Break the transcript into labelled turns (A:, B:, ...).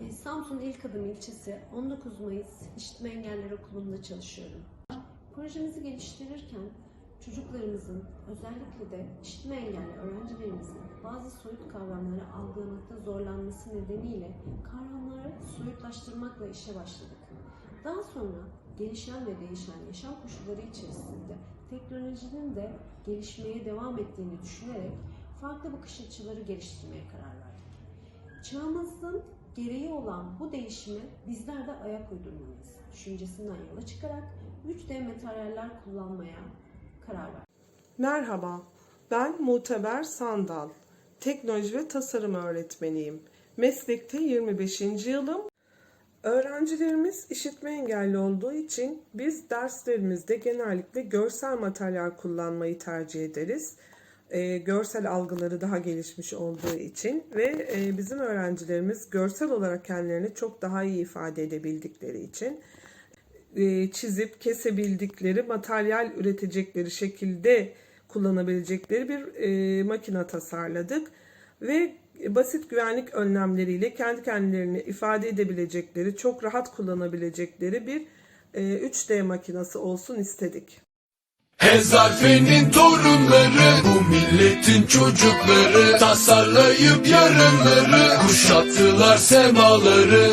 A: E, Samsun İlk Adım ilçesi 19 Mayıs İşitme Engelliler Okulu'nda çalışıyorum. Projemizi geliştirirken çocuklarımızın özellikle de işitme engelli öğrencilerimizin bazı soyut kavramları algılamakta zorlanması nedeniyle kavramları soyutlaştırmakla işe başladık. Daha sonra gelişen ve değişen yaşam koşulları içerisinde teknolojinin de gelişmeye devam ettiğini düşünerek farklı bakış açıları geliştirmeye karar verdik. Çağımızın gereği olan bu değişime bizler de ayak uydurmalıyız. Düşüncesinden yola çıkarak 3D materyaller kullanmaya karar verdik.
B: Merhaba, ben Muteber Sandal. Teknoloji ve tasarım öğretmeniyim. Meslekte 25. yılım. Öğrencilerimiz işitme engelli olduğu için biz derslerimizde genellikle görsel materyal kullanmayı tercih ederiz. Ee, görsel algıları daha gelişmiş olduğu için ve e, bizim öğrencilerimiz görsel olarak kendilerini çok daha iyi ifade edebildikleri için e, çizip kesebildikleri, materyal üretecekleri şekilde kullanabilecekleri bir e, makine tasarladık. Ve basit güvenlik önlemleriyle kendi kendilerini ifade edebilecekleri, çok rahat kullanabilecekleri bir e, 3D makinesi olsun istedik.
C: Hezarfenin torunları Bu milletin çocukları Tasarlayıp yarınları Kuşattılar semaları